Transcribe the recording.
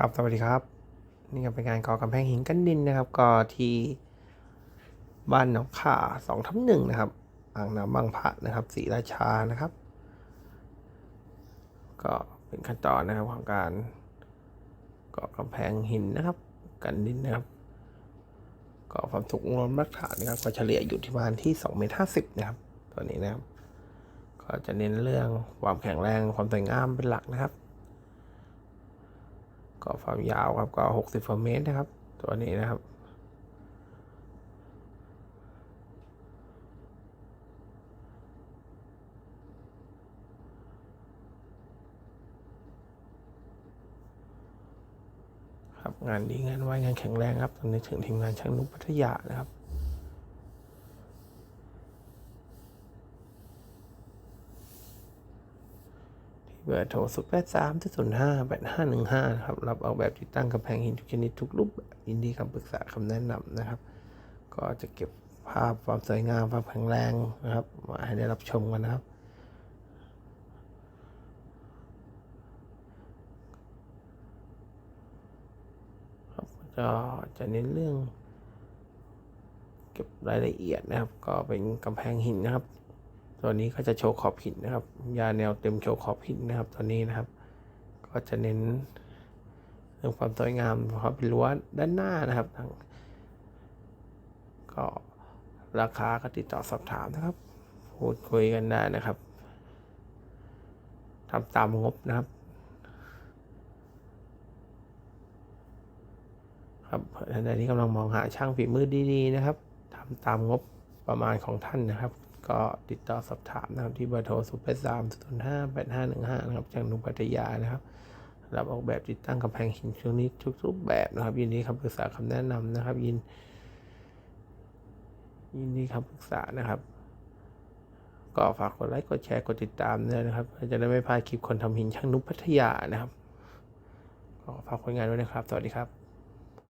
ครับสวัสดีครับ นี่ก็เป็นงานก่อกำแพงหินกันดินนะครับก็ที่บ้านหนองข่าสองทับหนึ่งนะครับ อ่างน้ำบางพระนะครับศรีราชานะครับ ก็เป็นขั้นตอนนะครับของการก่อกำแพงหินนะครับ กันดินนะครับก็ความสูงรวมมาตรฐานนะครับก็เฉลี่ยอยู่ที่ประมาณที่2เมตรห้าสิบนะครับตัวนี้นะครับ ก็จะเน้นเรื่องความแข็งแรงความสวยงามเป็นหลักนะครับ ก็ความยาวครับก็60กว่าเมตรนะครับ ตัวนี้นะครับครับงานดีงานไว้งานแข็งแรงครับตอนนี้ถึงทีมงานช่างนุกพัทยานะครับ เบอร์โทร0 8 3 0 5 8 5 1 5นะครับ รับออกแบบติดตั้งกำแพงหินทุกชนิดทุกรูปแบบยินดีคำปรึกษาคำแนะนำนะครับ ก็จะเก็บภาพความสวยงามความแข็งแรงนะครับ มาให้ได้รับชมกันนะครับครับก็จะเน้นเรื่อง เก็บรายละเอียดนะครับ ก็เป็นกำแพงหินนะครับ ตัวนี้ก็จะโชว์ขอบหินนะครับ ยาแนวเต็มโชว์ขอบหินนะครับ ตัวนี้นะครับ ก็จะเน้นเรื่องความสวยงามความเป็นรั้วด้านหน้านะครับทางก็ราคาก็ติดต่อสอบถามนะครับ พูดคุยกันได้นะครับทำตามงบนะครับ ครับท่านใดที่กำลังมองหาช่างฝีมือดีๆนะครับทำตามงบประมาณของท่านนะครับ ก็ติดต่อสอบถามนะครับที่เบอร์โทร0 8 3 0 5 8 5 1 5นะครับจากหนุพัทยานะครับรับออกแบบติดตั้งกำแพงหินช่วงนี้ทุกรูปแบบนะครับ ยินดีคำปรึกษาคำแนะนำนะครับ ยิน ยินดีคำปรึกษานะครับก็ฝากกดไลค์กดแชร์กดติดตามด้วยนะครับจะได้ไม่พลาดคลิปคนทำหินช่างนุพัทยานะครับก็ฝากผลงานไว้นะครับ สวัสดีครับ